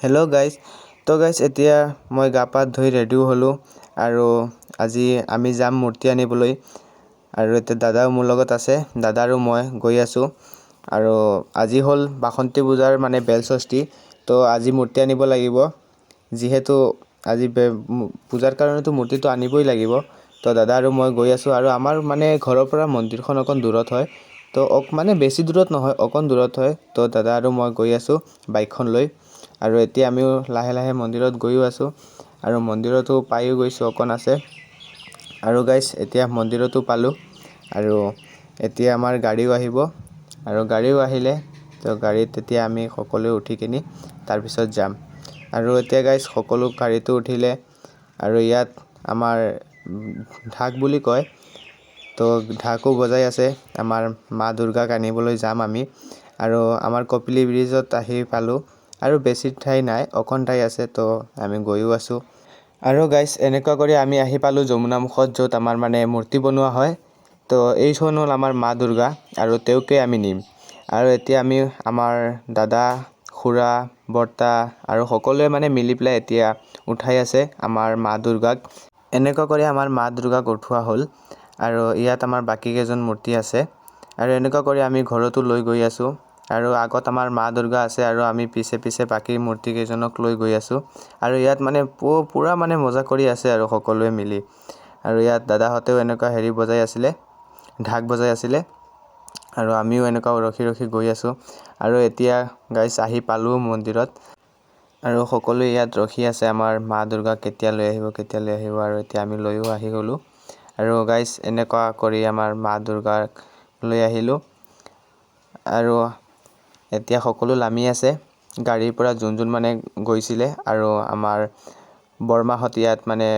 Hello guys তো guys এতিয়া মই গা পা ধুই ৰেডিও হ'লোঁ আৰু আজি আমি যাম মূৰ্তি আনিবলৈ আৰু এতিয়া দাদাও মোৰ লগত আছে দাদা আৰু মই গৈ আছোঁ আৰু আজি হ'ল বাসন্তী পূজাৰ মানে বেলষষ্ঠী তো আজি মূৰ্তি আনিব লাগিব। যিহেতু আজি পূজাৰ কাৰণেতো মূৰ্তিটো আনিবই লাগিব তো দাদা আৰু মই গৈ আছোঁ আৰু আমাৰ মানে ঘৰৰ পৰা মন্দিৰখন অকণ দূৰত হয় তো অক মানে বেছি দূৰত নহয় অকণ দূৰত হয় তো দাদা আৰু মই গৈ আছোঁ বাইকখন লৈ। আৰু এতিয়া আমিও লাহে লাহে মন্দিৰত গৈও আছোঁ। আৰু মন্দিৰতো পায়ো গৈছোঁ অকণ আছে। আৰু গাইজ এতিয়া মন্দিৰতো পালোঁ। আৰু এতিয়া আমাৰ গাড়ীও আহিব। আৰু গাড়ীও আহিলে তো গাড়ীত তেতিয়া আমি সকলোৱে উঠি কিনি তাৰপিছত যাম। আৰু এতিয়া গাইজ সকলো গাড়ীতো উঠিলে। আৰু ইয়াত আমাৰ ঢাক বুলি কয় তো ঢাকো বজাই আছে। আমাৰ মা দুৰ্গাক আনিবলৈ যাম আমি। আৰু আমাৰ কপিলী ব্ৰিজত আহি পালোঁ। আৰু বেছি ঠাই নাই, অকণ ঠাই আছে, তো আমি গৈও আছোঁ। আৰু গাইজ এনেকুৱা কৰি আমি আহি পালোঁ যমুনামুখত, য'ত আমাৰ মানে মূৰ্তি বনোৱা হয়। তো এইখন হ'ল আমাৰ মা দুৰ্গা আৰু তেওঁকে আমি নিম। আৰু এতিয়া আমি আমাৰ দাদা, খুৰা, বৰ্তা আৰু সকলোৱে মানে মিলি পেলাই এতিয়া উঠাই আছে আমাৰ মা দুৰ্গাক। এনেকুৱা কৰি আমাৰ মা দুৰ্গাক উঠোৱা হ'ল আৰু ইয়াত আমাৰ বাকী কেইজন মূৰ্তি আছে। আৰু এনেকুৱা কৰি আমি ঘৰতো লৈ গৈ আছোঁ। আৰু আগত আমাৰ মা দুৰ্গা আছে আৰু আমি পিছে পিছে বাকী মূৰ্তি কেইজনক লৈ গৈ আছোঁ। আৰু ইয়াত মানে পূৰা মানে মজা কৰি আছে আৰু সকলোৱে মিলি। আৰু ইয়াত দাদাহঁতেও এনেকুৱা হেৰি বজাই আছিলে ঢাক বজাই আছিলে। আৰু আমিও এনেকুৱা ৰখি ৰখি গৈ আছোঁ। আৰু এতিয়া গাইজ আহি পালোঁ মন্দিৰত। আৰু সকলোৱে ইয়াত ৰখি আছে। আমাৰ মা দুৰ্গাক কেতিয়া লৈ আহিব কেতিয়া লৈ আহিব আৰু এতিয়া আমি লৈও আহি গ'লোঁ। আৰু গাইজ এনেকুৱা কৰি আমাৰ মা দুৰ্গাক লৈ আহিলোঁ। আৰু এতিয়া সকলো নামি আছে। গাড়ীৰ পৰা যোন যোন মানে গৈছিলে আৰু আমাৰ বৰমাহঁত ইয়াত মানে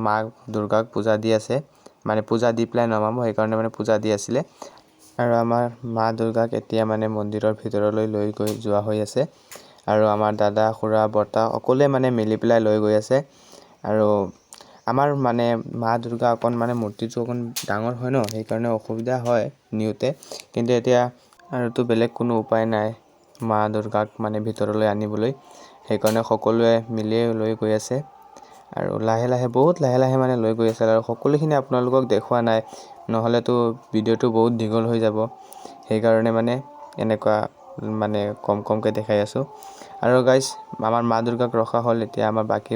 মা দুৰ্গাক পূজা দি আছে। মানে পূজা দি পেলাই নমাব সেইকাৰণে মানে পূজা দি আছিলে। আৰু আমাৰ মা দুৰ্গাক এতিয়া মানে মন্দিৰৰ ভিতৰলৈ লৈ গৈ যোৱা হৈ আছে। আৰু আমাৰ দাদা খুৰা বৰ্তা সকলোৱে মানে মিলি পেলাই লৈ গৈ আছে। আৰু আমাৰ মানে মা দুৰ্গা অকণ মানে মূৰ্তিটো অকণ ডাঙৰ হয় ন সেইকাৰণে অসুবিধা হয় নিওঁতে। কিন্তু এতিয়া আৰুতো বেলেগ কোনো উপায় নাই। মা দুৰ্গাক মানে ভিতৰলৈ আনিবলৈ। সেইকাৰণে সকলোৱে মিলিয়ে লৈ গৈ আছে। আৰু লাহে লাহে বহুত লাহে লাহে মানে লৈ গৈ আছে। আৰু সকলোখিনি আপোনালোকক দেখুওৱা নাই। নহ'লেতো ভিডিঅ'টো বহুত দীঘল হৈ যাব। সেইকাৰণে মানে এনেকুৱা মানে কম কমকৈ দেখাই আছোঁ। আৰু গাইজ আমাৰ মা দুৰ্গাক ৰখা হ'ল। এতিয়া আমাৰ বাকী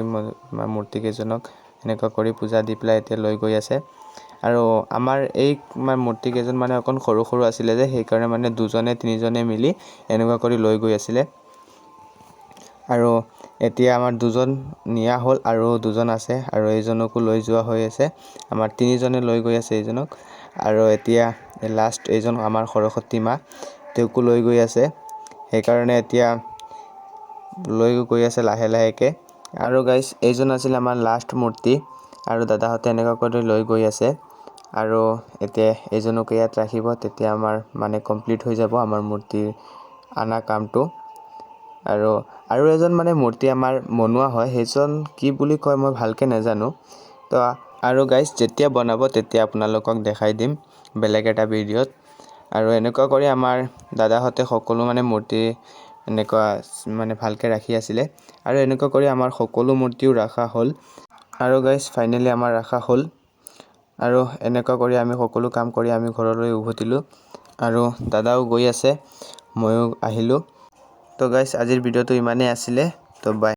মূৰ্তিকেইজনক এনেকুৱা কৰি পূজা দি পেলাই এতিয়া লৈ গৈ আছে। আৰু আমাৰ এই মূৰ্তিকেইজন মানে অকণ সৰু সৰু আছিলে যে সেইকাৰণে মানে দুজনে তিনিজনে মিলি এনেকুৱা কৰি লৈ গৈ আছিলে। আৰু এতিয়া আমাৰ দুজন নিয়া হ'ল আৰু দুজন আছে আৰু এইজনকো লৈ যোৱা হৈ আছে। আমাৰ তিনিজনে লৈ গৈ আছে এইজনক। আৰু এতিয়া লাষ্ট এইজন আমাৰ সৰস্বতী মা তেওঁকো লৈ গৈ আছে। সেইকাৰণে এতিয়া লৈ গৈ আছে লাহে লাহেকৈ। আৰু গাইজ এইজন আছিল আমাৰ লাষ্ট মূৰ্তি। আৰু দাদাহঁতে এনেকুৱা কৰি লৈ গৈ আছে। আৰু এতিয়া এইজনক ইয়াত ৰাখিব তেতিয়া আমাৰ মানে কমপ্লিট হৈ যাব আমাৰ মূৰ্তি অনা কামটো। আৰু আৰু এজন মানে মূৰ্তি আমাৰ বনোৱা হয় সেইজন কি বুলি কয় মই ভালকৈ নাজানো। তো আৰু গাইজ যেতিয়া বনাব তেতিয়া আপোনালোকক দেখাই দিম বেলেগ এটা ভিডিঅ'ত। আৰু এনেকুৱা কৰি আমাৰ দাদাহঁতে সকলো মানে মূৰ্তি এনেকুৱা মানে ভালকৈ ৰাখি আছিলে। আৰু এনেকুৱা কৰি আমাৰ সকলো মূৰ্তিও ৰখা হ'ল। আৰু গাইজ ফাইনেলি আমাৰ ৰখা হ'ল। আৰু এনেকুৱা কৰি আমি সকলো কাম কৰি আমি ঘৰলৈ উভতিলোঁ। আৰু দাদাও গৈ আছে, ময়ো আহিলোঁ। তো গাইজ আজিৰ ভিডিঅ'টো ইমানেই আছিলে। তো বাই